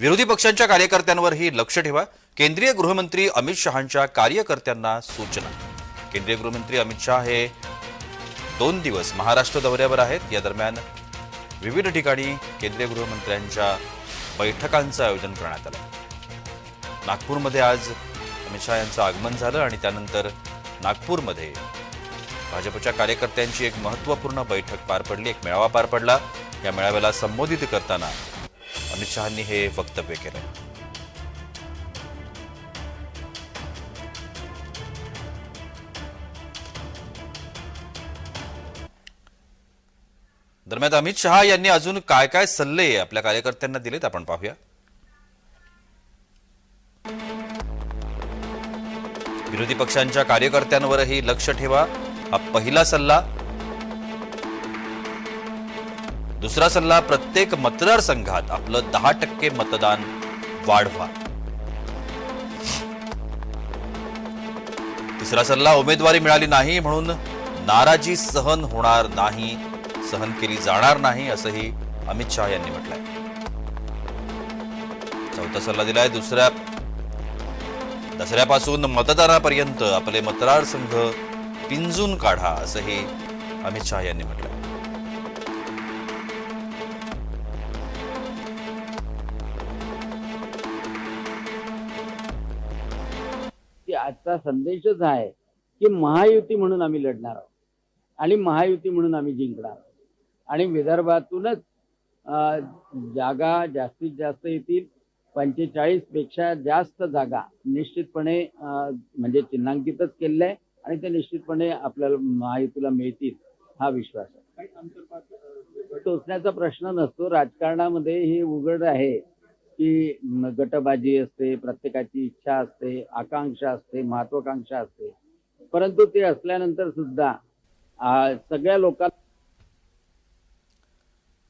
विरोधी पक्षांच्या कार्यकर्त्यांवरही लक्ष ठेवा. केंद्रीय गृहमंत्री अमित शहांच्या कार्यकर्त्यांना सूचना. केंद्रीय गृहमंत्री अमित शहा हे दोन दिवस महाराष्ट्र दौऱ्यावर आहेत. या दरम्यान विविध ठिकाणी केंद्रीय गृहमंत्र्यांच्या बैठकांचं आयोजन करण्यात आलं. नागपूरमध्ये आज अमित शहा यांचं आगमन झालं आणि त्यानंतर नागपूरमध्ये भाजपच्या कार्यकर्त्यांची एक महत्त्वपूर्ण बैठक पार पडली. एक मेळावा पार पडला. या मेळाव्याला संबोधित करताना अमित शहांनी हे वक्तव्य केलं दरम्यान अमित शहा यांनी अजून काय काय सल्ले आपल्या कार्यकर्त्यांना दिलेत आपण पाहूया. विरोधी पक्षांच्या कार्यकर्त्यांवरही लक्ष ठेवा. हा पहिला सल्ला दुसरा सल्ला प्रत्येक मतदारसंघात आपलं दहा टक्के मतदान वाढवा. तिसरा सल्ला उमेदवारी मिळाली नाही म्हणून नाराजी सहन होणार नाही सहन केली जाणार नाही असंही अमित शहा यांनी म्हटलंय. चौथा सल्ला दिलाय दुसऱ्या दसऱ्यापासून मतदानापर्यंत आपले मतदारसंघ पिंजून काढा असंही अमित शहा यांनी म्हटलंय. आजचा संदेशच आहे की महायुती म्हणून आम्ही लढणार आहोत. आणि महायुती म्हणून आम्ही जिंकणार आहोत. आणि विदर्भातूनच जागा जास्तीत जास्त येतील. पंचेचाळीसपेक्षा जास्त जागा निश्चितपणे म्हणजे चिन्हांकितच केलेल्या आहे आणि ते निश्चितपणे आपल्याला महायुतीला मिळतील हा विश्वास आहे. टोचण्याचा प्रश्न नसतो. राजकारणामध्ये हे उघड आहे. की गटबाजी असते प्रत्येकाची इच्छा असते आकांक्षा असते महत्वाकांक्षा असते. परंतु ते असल्यानंतर सुद्धा सगळ्या लोकांना